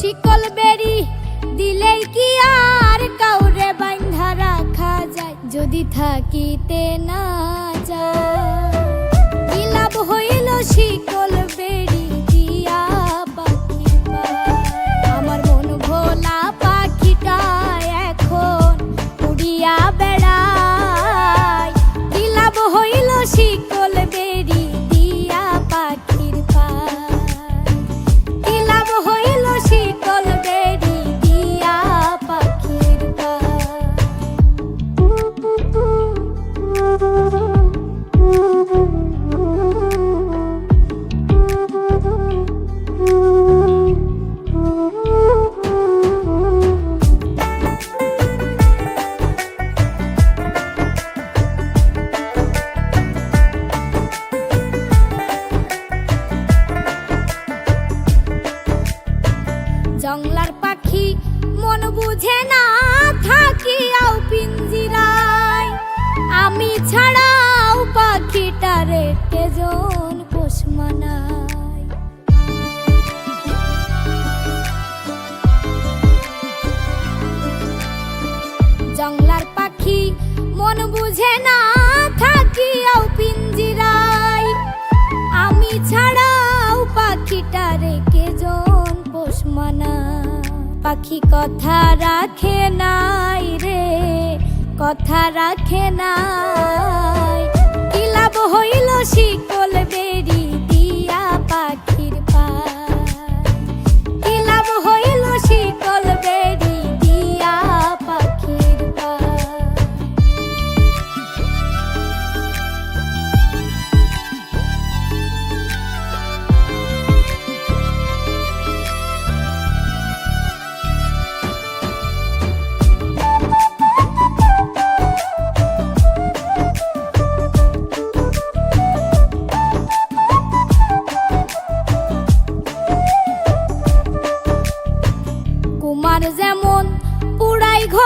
শিকল বেরি দিলেই কি আর কাউরে বান্ধা রাখা যায়? যদি থাকিতে না যায়। লাভ হইল শিকল জংলার পাখি মন বুঝে না থাকিয়াও পিঞ্জিরায়। আমি ছাড়াও পাখিটারে কেজন পোষ মানায়। জংলার পাখি মন বুঝে না থাকিয়াও পিঞ্জিরায়। আমি ছাড়াও পাখি কথা রাখে নাই রে কথা রাখে নাই।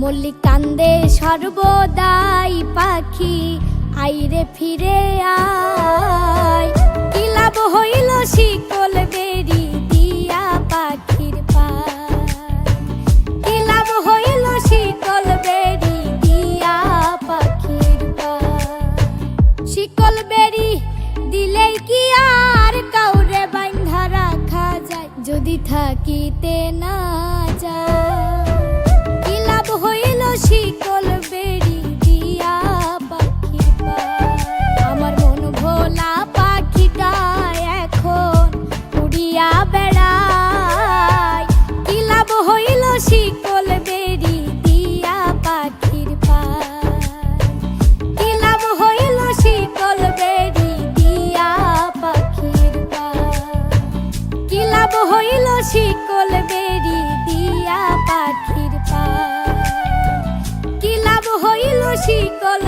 মল্লিক কান্দে সর্বদাই পাখি, আইরে ফিরে আয়। কি লাভ হইল শিকল বেরি দিয়া পাখির কি লাভ হইল শিকল বেরি দিয়া পাখির শিকল বেরি দিলেই কি আর কাউরে বান্ধা রাখা যায়? যদি থাকিতে না যায় শিকল বেরি দিয়া পাখির পা। কি লাভ হইল শিকল